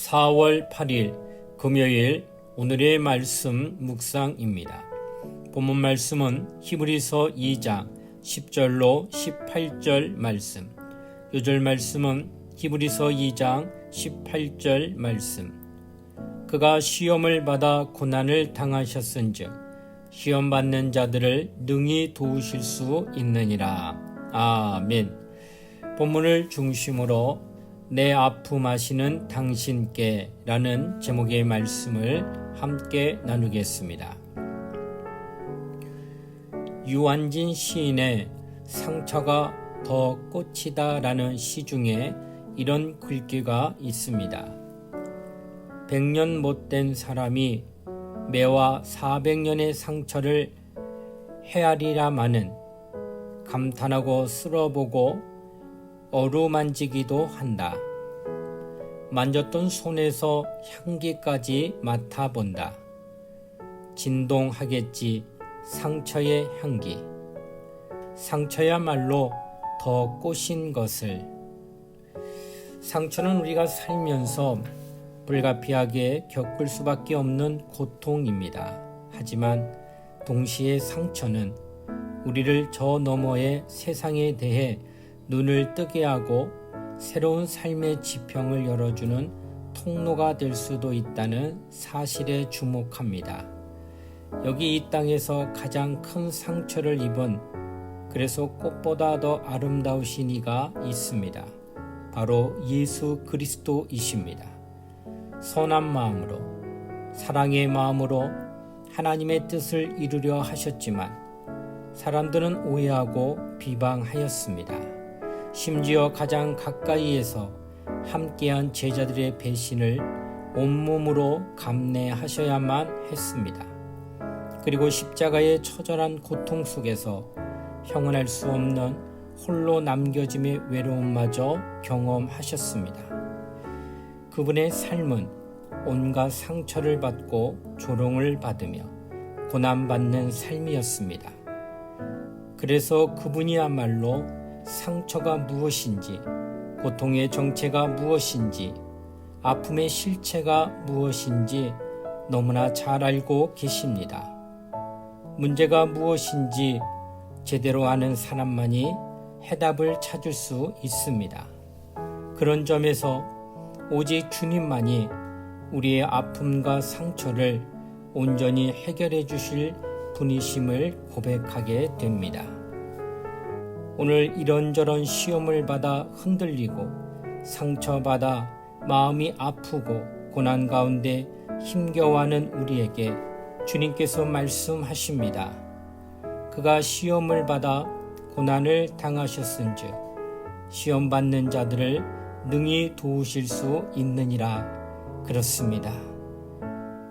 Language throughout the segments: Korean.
4월 8일 금요일 오늘의 말씀 묵상입니다. 본문 말씀은 히브리서 2장 10절로 18절 말씀. 요절 말씀은 히브리서 2장 18절 말씀. 그가 시험을 받아 고난을 당하셨은즉 시험 받는 자들을 능히 도우실 수 있느니라. 아멘. 본문을 중심으로 내 아픔하시는 당신께 라는 제목의 말씀을 함께 나누겠습니다. 유한진 시인의 상처가 더 꽃이다 라는 시 중에 이런 글귀가 있습니다. 백년 못된 사람이 매와 사백 년의 상처를 헤아리라 마는 감탄하고 쓸어보고 어루만지기도 한다. 만졌던 손에서 향기까지 맡아본다. 진동하겠지 상처의 향기. 상처야말로 더 꼬신 것을. 상처는 우리가 살면서 불가피하게 겪을 수밖에 없는 고통입니다. 하지만 동시에 상처는 우리를 저 너머의 세상에 대해 눈을 뜨게 하고 새로운 삶의 지평을 열어주는 통로가 될 수도 있다는 사실에 주목합니다. 여기 이 땅에서 가장 큰 상처를 입은 그래서 꽃보다 더 아름다우신 이가 있습니다. 바로 예수 그리스도이십니다. 선한 마음으로, 사랑의 마음으로 하나님의 뜻을 이루려 하셨지만 사람들은 오해하고 비방하였습니다. 심지어 가장 가까이에서 함께한 제자들의 배신을 온몸으로 감내하셔야만 했습니다. 그리고 십자가의 처절한 고통 속에서 형언할 수 없는 홀로 남겨짐의 외로움마저 경험하셨습니다. 그분의 삶은 온갖 상처를 받고 조롱을 받으며 고난받는 삶이었습니다. 그래서 그분이야말로 상처가 무엇인지, 고통의 정체가 무엇인지, 아픔의 실체가 무엇인지 너무나 잘 알고 계십니다. 문제가 무엇인지 제대로 아는 사람만이 해답을 찾을 수 있습니다. 그런 점에서 오직 주님만이 우리의 아픔과 상처를 온전히 해결해 주실 분이심을 고백하게 됩니다. 오늘 이런저런 시험을 받아 흔들리고 상처받아 마음이 아프고 고난 가운데 힘겨워하는 우리에게 주님께서 말씀하십니다. 그가 시험을 받아 고난을 당하셨은즉 시험 받는 자들을 능히 도우실 수 있느니라 그렇습니다.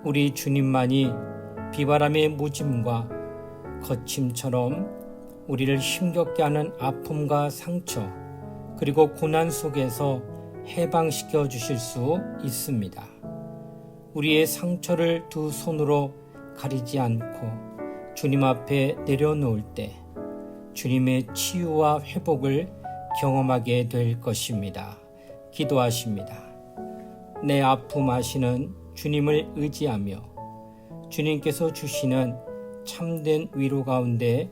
우리 주님만이 비바람의 무짐과 거침처럼 우리를 힘겹게 하는 아픔과 상처, 그리고 고난 속에서 해방시켜 주실 수 있습니다. 우리의 상처를 두 손으로 가리지 않고 주님 앞에 내려놓을 때 주님의 치유와 회복을 경험하게 될 것입니다. 기도하십니다. 내 아픔 아시는 주님을 의지하며 주님께서 주시는 참된 위로 가운데